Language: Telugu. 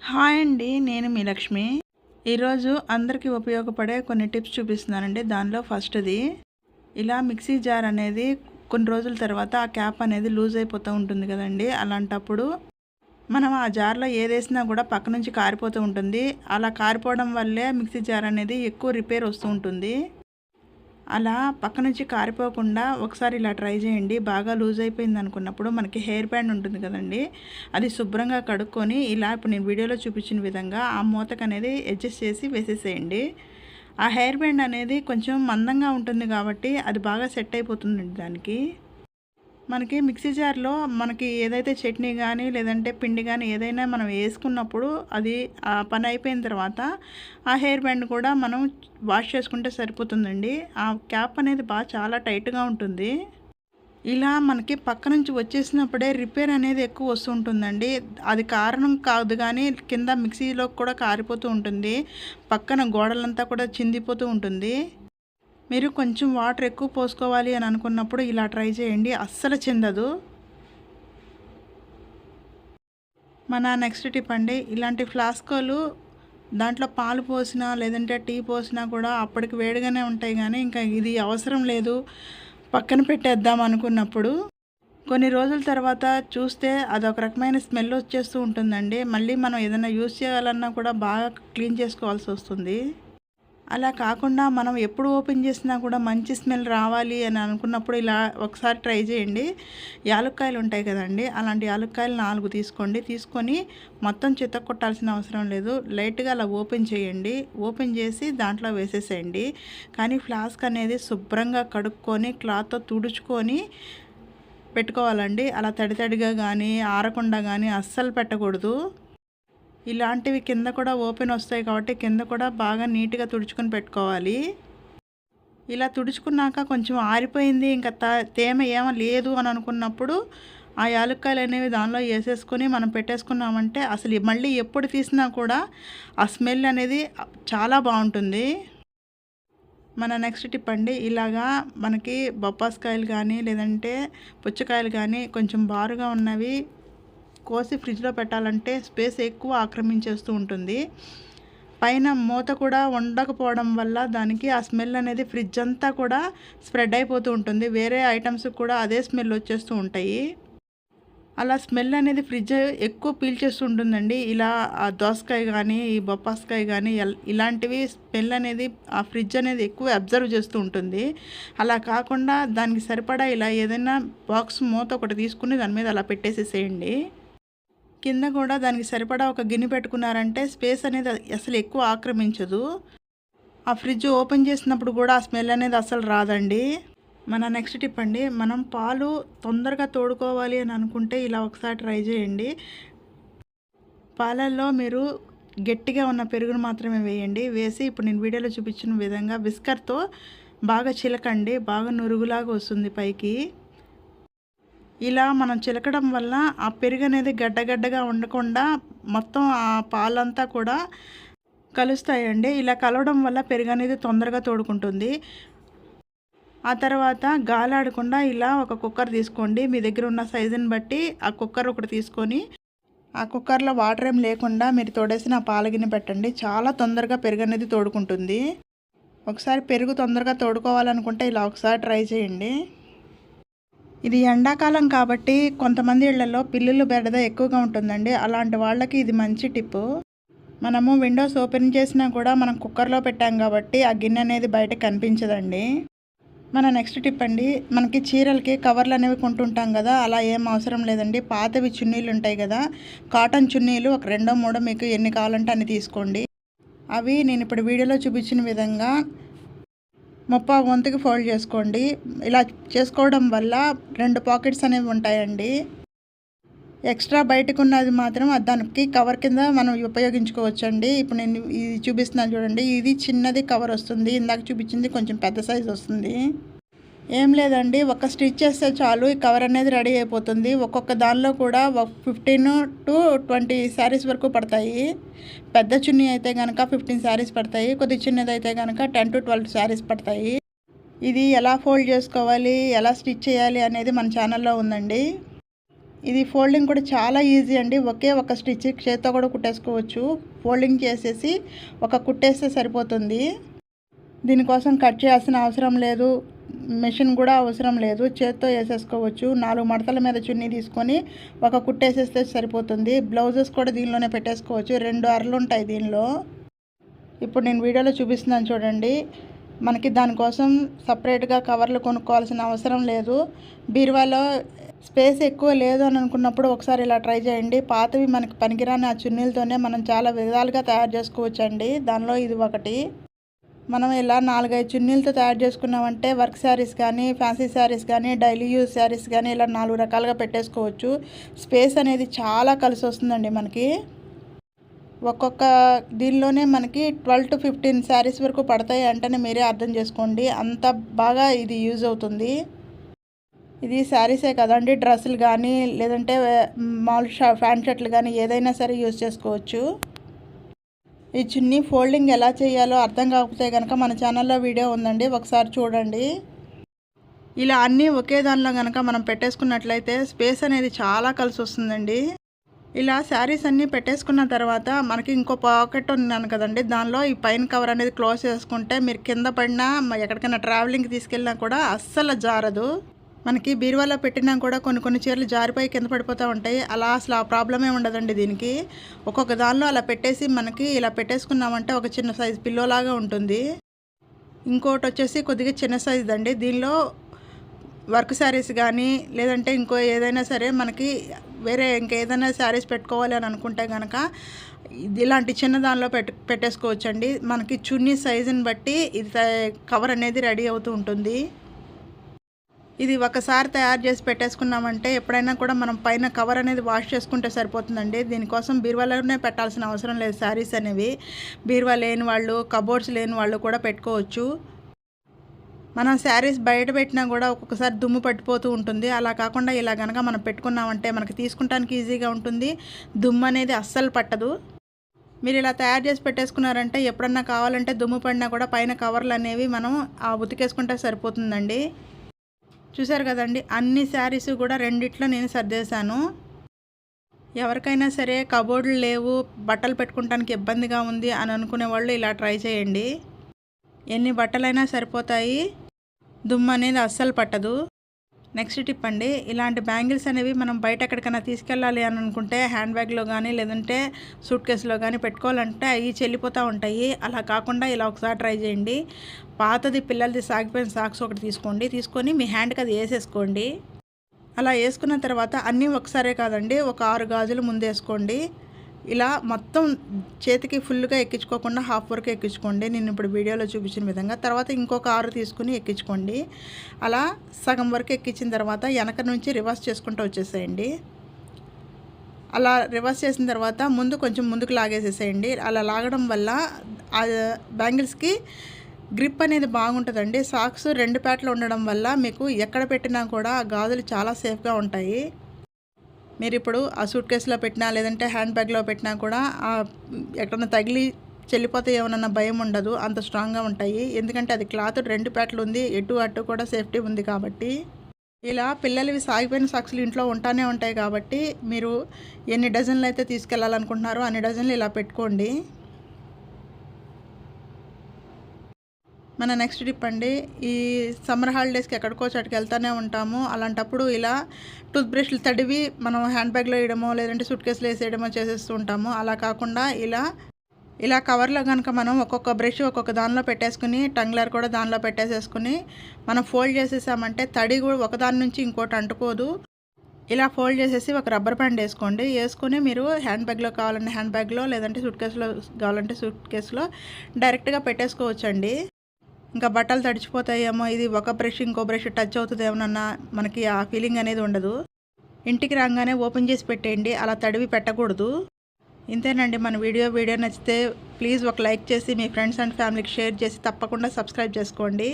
హాయ్ అండి నేను మీ లక్ష్మి. ఈరోజు అందరికీ ఉపయోగపడే కొన్ని టిప్స్ చూపిస్తున్నానండి. దానిలో ఫస్ట్ది ఇలా మిక్సీ జార్ అనేది కొన్ని రోజుల తర్వాత ఆ క్యాప్ అనేది లూజ్ అయిపోతూ ఉంటుంది కదండి. అలాంటప్పుడు మనం ఆ జార్లో ఏదేసినా కూడా పక్క నుంచి కారిపోతూ ఉంటుంది. అలా కారిపోవడం వల్లే మిక్సీ జార్ అనేది ఎక్కువ రిపేర్ వస్తూ ఉంటుంది. అలా పక్క నుంచి కారిపోకుండా ఒకసారి ఇలా ట్రై చేయండి. బాగా లూజ్ అయిపోయింది అనుకున్నప్పుడు మనకి హెయిర్ బ్యాండ్ ఉంటుంది కదండి. అది శుభ్రంగా కడుక్కొని ఇలా ఇప్పుడు నేను వీడియోలో చూపించిన విధంగా ఆ మూతకు అనేది అడ్జస్ట్ చేసి వేసేసేయండి. ఆ హెయిర్ బ్యాండ్ అనేది కొంచెం మందంగా ఉంటుంది కాబట్టి అది బాగా సెట్ అయిపోతుంది దానికి. మనకి మిక్సీ జార్లో మనకి ఏదైతే చట్నీ కానీ లేదంటే పిండి కానీ ఏదైనా మనం వేసుకున్నప్పుడు అది ఆ పని అయిపోయిన తర్వాత ఆ హెయిర్ బ్యాండ్ కూడా మనం వాష్ చేసుకుంటే సరిపోతుందండి. ఆ క్యాప్ అనేది బాగా చాలా టైట్గా ఉంటుంది. ఇలా మనకి పక్క నుంచి వచ్చేసినప్పుడే రిపేర్ అనేది ఎక్కువ వస్తుంటుందండి అది కారణం కాదు కానీ కింద మిక్సీలో కూడా కారిపోతూ ఉంటుంది. పక్కన గోడలంతా కూడా చిందిపోతూ ఉంటుంది. మీరు కొంచెం వాటర్ ఎక్కువ పోసుకోవాలి అని అనుకున్నప్పుడు ఇలా ట్రై చేయండి. అస్సలు చెందదు. మన నెక్స్ట్ టిప్ అండి. ఇలాంటి ఫ్లాస్కోలు దాంట్లో పాలు పోసినా లేదంటే టీ పోసినా కూడా అప్పటికి వేడిగానే ఉంటాయి కానీ ఇంకా ఇది అవసరం లేదు. పక్కన పెట్టేద్దాం అనుకున్నప్పుడు కొన్ని రోజుల తర్వాత చూస్తే అదొక రకమైన స్మెల్ వచ్చేస్తూ ఉంటుందండి. మళ్ళీ మనం ఏదైనా యూస్ చేయాలన్నా కూడా బాగా క్లీన్ చేసుకోవాల్సి వస్తుంది. అలా కాకుండా మనం ఎప్పుడు ఓపెన్ చేసినా కూడా మంచి స్మెల్ రావాలి అని అనుకున్నప్పుడు ఇలా ఒకసారి ట్రై చేయండి. యాలుక్కాయలు ఉంటాయి కదండి అలాంటి యాలుక్కాయలు నాలుగు తీసుకోండి. తీసుకొని మొత్తం చెత్త కొట్టాల్సిన అవసరం లేదు. లైట్గా అలా ఓపెన్ చేయండి. ఓపెన్ చేసి దాంట్లో వేసేసేయండి. కానీ ఫ్లాస్క్ అనేది శుభ్రంగా కడుక్కొని క్లాత్తో తుడుచుకొని పెట్టుకోవాలండి. అలా తడి తడిగా కానీ ఆరకుండా కానీ అస్సలు పెట్టకూడదు. ఇలాంటివి కింద కూడా ఓపెన్ వస్తాయి కాబట్టి కింద కూడా బాగా నీట్గా తుడుచుకొని పెట్టుకోవాలి. ఇలా తుడుచుకున్నాక కొంచెం ఆరిపోయింది ఇంకా తేమ ఏమో లేదు అని అనుకున్నప్పుడు ఆ యాలుక్కాయలు అనేవి దానిలో వేసేసుకొని మనం పెట్టేసుకున్నామంటే అసలు మళ్ళీ ఎప్పుడు తీసినా కూడా ఆ స్మెల్ అనేది చాలా బాగుంటుంది. మన నెక్స్ట్ టిప్ అండి ఇలాగా మనకి బొప్పాస్కాయలు కానీ లేదంటే పుచ్చకాయలు కానీ కొంచెం బారుగా ఉన్నవి కోసి ఫ్రిడ్జ్లో పెట్టాలంటే స్పేస్ ఎక్కువ ఆక్రమించేస్తూ ఉంటుంది. పైన మూత కూడా ఉండకపోవడం వల్ల దానికి ఆ స్మెల్ అనేది ఫ్రిడ్జ్ అంతా కూడా స్ప్రెడ్ అయిపోతూ ఉంటుంది. వేరే ఐటమ్స్కి కూడా అదే స్మెల్ వచ్చేస్తూ ఉంటాయి. అలా స్మెల్ అనేది ఫ్రిడ్జ్ ఎక్కువ పీల్చేస్తూ ఉంటుందండి. ఇలా ఆ దోసకాయ కానీ ఈ బొప్పాసకాయ కానీ ఇలాంటివి స్మెల్ అనేది ఆ ఫ్రిడ్జ్ అనేది ఎక్కువ అబ్జర్వ్ చేస్తూ ఉంటుంది. అలా కాకుండా దానికి సరిపడా ఇలా ఏదైనా బాక్స్ మూత ఒకటి తీసుకుని దాని మీద అలా పెట్టేసేసేయండి. కింద కూడా దానికి సరిపడా ఒక గిన్నె పెట్టుకున్నారంటే స్పేస్ అనేది అసలు ఎక్కువ ఆక్రమించదు. ఆ ఫ్రిడ్జ్ ఓపెన్ చేసినప్పుడు కూడా ఆ స్మెల్ అనేది అసలు రాదండి. మన నెక్స్ట్ టిప్ అండి మనం పాలు తొందరగా తోడుకోవాలి అని అనుకుంటే ఇలా ఒకసారి ట్రై చేయండి. పాలల్లో మీరు గట్టిగా ఉన్న పెరుగును మాత్రమే వేయండి. వేసి ఇప్పుడు నేను వీడియోలో చూపించిన విధంగా విస్కర్తో బాగా చిలకండి బాగా నురుగులాగా వస్తుంది పైకి. ఇలా మనం చిలకడం వల్ల ఆ పెరుగు అనేది గడ్డగడ్డగా ఉండకుండా మొత్తం ఆ పాలంతా కూడా కలుస్తాయండి. ఇలా కలవడం వల్ల పెరుగు అనేది తొందరగా తోడుకుంటుంది. ఆ తర్వాత గాలాడకుండా ఇలా ఒక కుక్కర్ తీసుకోండి. మీ దగ్గర ఉన్న సైజుని బట్టి ఆ కుక్కర్ ఒకటి తీసుకొని ఆ కుక్కర్లో వాటర్ ఏం లేకుండా మీరు తోడేసిన పాలగిని పెట్టండి. చాలా తొందరగా పెరుగు అనేది తోడుకుంటుంది. ఒకసారి పెరుగు తొందరగా తోడుకోవాలనుకుంటే ఇలా ఒకసారి ట్రై చేయండి. ఇది ఎండాకాలం కాబట్టి కొంతమంది ఇళ్ళలో పిల్లులు బెడద ఎక్కువగా ఉంటుందండి. అలాంటి వాళ్ళకి ఇది మంచి టిప్పు మనము విండోస్ ఓపెన్ చేసినా కూడా మనం కుక్కర్లో పెట్టాం కాబట్టి ఆ గిన్నె అనేది బయట కనిపించదండి. మన నెక్స్ట్ టిప్ అండి. మనకి చీరలకి కవర్లు అనేవి కొంటుంటాం కదా అలా ఏం అవసరం లేదండి. పాతవి చున్నీలు ఉంటాయి కదా కాటన్ చున్నీలు ఒక రెండో మూడో మీకు ఎన్ని కావాలంటే అన్ని తీసుకోండి. అవి నేను ఇప్పుడు వీడియోలో చూపించిన విధంగా ముప్పా వంతుకి ఫోల్డ్ చేసుకోండి. ఇలా చేసుకోవడం వల్ల రెండు పాకెట్స్ అనేవి ఉంటాయండి. ఎక్స్ట్రా బయటకు ఉన్నది మాత్రం దానికి కవర్ కింద మనం ఉపయోగించుకోవచ్చండి. ఇప్పుడు నేను ఇది చూపిస్తున్నాను చూడండి. ఇది చిన్నది కవర్ వస్తుంది. ఇందాక చూపించింది కొంచెం పెద్ద సైజ్ వస్తుంది. ఏం లేదండి ఒక స్టిచ్ చేస్తే చాలు ఈ కవర్ అనేది రెడీ అయిపోతుంది. ఒక్కొక్క దానిలో కూడా ఫిఫ్టీన్ టు ట్వంటీ శారీస్ వరకు పడతాయి. పెద్ద చున్నీ అయితే కనుక ఫిఫ్టీన్ శారీస్ పడతాయి. కొద్ది చిన్నది అయితే కనుక టెన్ టు ట్వెల్వ్ శారీస్ పడతాయి. ఇది ఎలా ఫోల్డ్ చేసుకోవాలి ఎలా స్టిచ్ చేయాలి అనేది మన ఛానల్లో ఉందండి. ఇది ఫోల్డింగ్ కూడా చాలా ఈజీ అండి. ఒకే ఒక స్టిచ్ చేత్తో కూడా కుట్టేసుకోవచ్చు. ఫోల్డింగ్ చేసేసి ఒక కుట్టేస్తే సరిపోతుంది. దీనికోసం కట్ చేయాల్సిన అవసరం లేదు. మెషిన్ కూడా అవసరం లేదు. చేత్తో వేసేసుకోవచ్చు. నాలుగు మడతల మీద చున్నీ తీసుకొని ఒక కుట్టేసేస్తే సరిపోతుంది. బ్లౌజెస్ కూడా దీనిలోనే పెట్టేసుకోవచ్చు. రెండు అరలు ఉంటాయి దీనిలో. ఇప్పుడు నేను వీడియోలో చూపిస్తున్నాను చూడండి. మనకి దానికోసం సపరేట్గా కవర్లు కొనుక్కోవాల్సిన అవసరం లేదు. బీరువాలో స్పేస్ ఎక్కువ లేదు అని అనుకున్నప్పుడు ఒకసారి ఇలా ట్రై చేయండి. పాతవి మనకి పనికిరాని ఆ చున్నీలతోనే మనం చాలా విధాలుగా తయారు చేసుకోవచ్చండి. దానిలో ఇది ఒకటి. మనం ఇలా నాలుగైదు చున్నీలతో తయారు చేసుకున్నామంటే వర్క్ శారీస్ కానీ ఫ్యాన్సీ శారీస్ కానీ డైలీ యూజ్ శారీస్ కానీ ఇలా నాలుగు రకాలుగా పెట్టేసుకోవచ్చు. స్పేస్ అనేది చాలా కలిసి వస్తుందండి మనకి. ఒక్కొక్క దీనిలోనే మనకి ట్వెల్వ్ టు ఫిఫ్టీన్ శారీస్ వరకు పడతాయి అంటేనే మీరే అర్థం చేసుకోండి. అంత బాగా ఇది యూజ్ అవుతుంది. ఇది శారీసే కదండి. డ్రెస్సులు కానీ లేదంటే మామూలు షా ఫ్యాంట్ షర్ట్లు కానీ ఏదైనా సరే యూజ్ చేసుకోవచ్చు. ఈ చున్నీ ఫోల్డింగ్ ఎలా చేయాలో అర్థం కాకపోతే కనుక మన ఛానల్లో వీడియో ఉందండి. ఒకసారి చూడండి. ఇలా అన్నీ ఒకే దానిలో కనుక మనం పెట్టేసుకున్నట్లయితే స్పేస్ అనేది చాలా కలిసి వస్తుందండి. ఇలా శారీస్ అన్నీ పెట్టేసుకున్న తర్వాత మనకి ఇంకో పాకెట్ ఉన్నాను కదండి. దానిలో ఈ పైన కవర్ అనేది క్లోజ్ చేసుకుంటే మీరు కింద పడినా ఎక్కడికైనా ట్రావెలింగ్కి తీసుకెళ్ళినా కూడా అస్సలు జారదు. మనకి బీరువాలో పెట్టినా కూడా కొన్ని కొన్ని చీరలు జారిపోయి కింద పడిపోతూ ఉంటాయి. అలా అసలు ఆ ప్రాబ్లమే ఉండదండి దీనికి. ఒక్కొక్క దానిలో అలా పెట్టేసి మనకి ఇలా పెట్టేసుకున్నామంటే ఒక చిన్న సైజు పిల్లోలాగా ఉంటుంది. ఇంకోటి వచ్చేసి కొద్దిగా చిన్న సైజు అండి. దీనిలో వర్క్ శారీస్ కానీ లేదంటే ఇంకో ఏదైనా సరే మనకి వేరే ఇంకేదైనా శారీస్ పెట్టుకోవాలి అని అనుకుంటే కనుక ఇలాంటి చిన్న దానిలో పెట్ట పెట్టేసుకోవచ్చండి. మనకి చున్నీ సైజుని బట్టి ఇది కవర్ అనేది రెడీ అవుతూ ఉంటుంది. ఇది ఒకసారి తయారు చేసి పెట్టేసుకున్నామంటే ఎప్పుడైనా కూడా మనం పైన కవర్ అనేది వాష్ చేసుకుంటే సరిపోతుందండి. దీనికోసం బీరువాలోనే పెట్టాల్సిన అవసరం లేదు. శారీస్ అనేవి బీరువా లేని వాళ్ళు కబోర్డ్స్ లేని వాళ్ళు కూడా పెట్టుకోవచ్చు. మనం శారీస్ బయట పెట్టినా కూడా ఒక్కొక్కసారి దుమ్ము పట్టిపోతూ ఉంటుంది. అలా కాకుండా ఇలా కనుక మనం పెట్టుకున్నామంటే మనకి తీసుకుంటానికి ఈజీగా ఉంటుంది. దుమ్ము అనేది అస్సలు పట్టదు. మీరు ఇలా తయారు చేసి పెట్టేసుకున్నారంటే ఎప్పుడన్నా కావాలంటే దుమ్ము పడినా కూడా పైన కవర్లు అనేవి మనం ఉతికేసుకుంటే సరిపోతుందండి. చూసారు కదండి అన్ని శారీస్ కూడా రెండిట్లో నేను సర్దేశాను. ఎవరికైనా సరే కబోర్డులు లేవు బట్టలు పెట్టుకోవడానికి ఇబ్బందిగా ఉంది అని అనుకునే వాళ్ళు ఇలా ట్రై చేయండి. ఎన్ని బట్టలైనా సరిపోతాయి దుమ్ము అనేది అస్సలు పట్టదు. నెక్స్ట్ టిప్ అండి ఇలాంటి బ్యాంగిల్స్ అనేవి మనం బయట ఎక్కడికైనా తీసుకెళ్ళాలి అని అనుకుంటే హ్యాండ్ బ్యాగ్లో కానీ లేదంటే సూట్ కేసులో కానీ పెట్టుకోవాలంటే అవి చెల్లిపోతూ ఉంటాయి. అలా కాకుండా ఇలా ఒకసారి ట్రై చేయండి. పాతది పిల్లలది సాగిపోయిన సాక్స్ ఒకటి తీసుకోండి. తీసుకొని మీ హ్యాండ్కి అది వేసేసుకోండి. అలా వేసుకున్న తర్వాత అన్నీ ఒకసారే కాదండి ఒక ఆరు గాజులు ముందేసుకోండి. ఇలా మొత్తం చేతికి ఫుల్గా ఎక్కించుకోకుండా హాఫ్ వరకు ఎక్కించుకోండి. నేను ఇప్పుడు వీడియోలో చూపించిన విధంగా. తర్వాత ఇంకొక ఆరు తీసుకుని ఎక్కించుకోండి. అలా సగం వరకు ఎక్కించిన తర్వాత వెనక నుంచి రివర్స్ చేసుకుంటూ వచ్చేసేయండి. అలా రివర్స్ చేసిన తర్వాత ముందు కొంచెం ముందుకు లాగేసేసేయండి. అలా లాగడం వల్ల ఆ బ్యాంగిల్స్కి గ్రిప్ అనేది బాగుంటుందండి. సాక్స్ రెండు పేటలు ఉండడం వల్ల మీకు ఎక్కడ పెట్టినా కూడా గాజులు చాలా సేఫ్గా ఉంటాయి. మీరు ఇప్పుడు ఆ సూట్ కేసులో పెట్టినా లేదంటే హ్యాండ్ బ్యాగ్లో పెట్టినా కూడా ఎక్కడన్నా తగిలి చెల్లిపోతే ఏమన్నా భయం ఉండదు. అంత స్ట్రాంగ్గా ఉంటాయి. ఎందుకంటే అది క్లాత్ రెండు ప్యాట్లు ఉంది ఎటు అటు కూడా సేఫ్టీ ఉంది కాబట్టి. ఇలా పిల్లలవి సాగిపోయిన సాక్షులు ఇంట్లో ఉంటానే ఉంటాయి కాబట్టి మీరు ఎన్ని డజన్లు అయితే తీసుకెళ్ళాలనుకుంటున్నారో అన్ని డజన్లు ఇలా పెట్టుకోండి. మన నెక్స్ట్ ట్రిప్ అండి. ఈ సమ్మర్ హాలిడేస్కి ఎక్కడికో చోటుకి వెళ్తూనే ఉంటాము. అలాంటప్పుడు ఇలా టూత్ బ్రష్లు తడివి మనం హ్యాండ్ బ్యాగ్లో వేయడమో లేదంటే సూట్ కేసులో వేసేయడమో చేసేస్తూ ఉంటాము. అలా కాకుండా ఇలా ఇలా కవర్లో కనుక మనం ఒక్కొక్క బ్రష్ ఒక్కొక్క దానిలో పెట్టేసుకుని టంగ్లర్ కూడా దానిలో పెట్టేసేసుకుని మనం ఫోల్డ్ చేసేసామంటే తడి కూడా ఒకదాని నుంచి ఇంకోటి అంటుకోదు. ఇలా ఫోల్డ్ చేసేసి ఒక రబ్బర్ బ్యాండ్ వేసుకోండి. వేసుకుని మీరు హ్యాండ్ బ్యాగ్లో కావాలంటే హ్యాండ్ బ్యాగ్లో లేదంటే సూట్ కేసులో కావాలంటే సూట్ కేసులో డైరెక్ట్గా పెట్టేసుకోవచ్చండి. ఇంకా బట్టలు తడిచిపోతాయేమో ఇది ఒక బ్రష్ ఇంకో బ్రష్ టచ్ అవుతుందేమోనన్నా మనకి ఆ ఫీలింగ్ అనేది ఉండదు. ఇంటికి రాగానే ఓపెన్ చేసి పెట్టేయండి అలా తడివి పెట్టకూడదు. ఇంతేనండి మన వీడియో వీడియో నచ్చితే ప్లీజ్ ఒక లైక్ చేసి మీ ఫ్రెండ్స్ అండ్ ఫ్యామిలీకి షేర్ చేసి తప్పకుండా సబ్స్క్రైబ్ చేసుకోండి.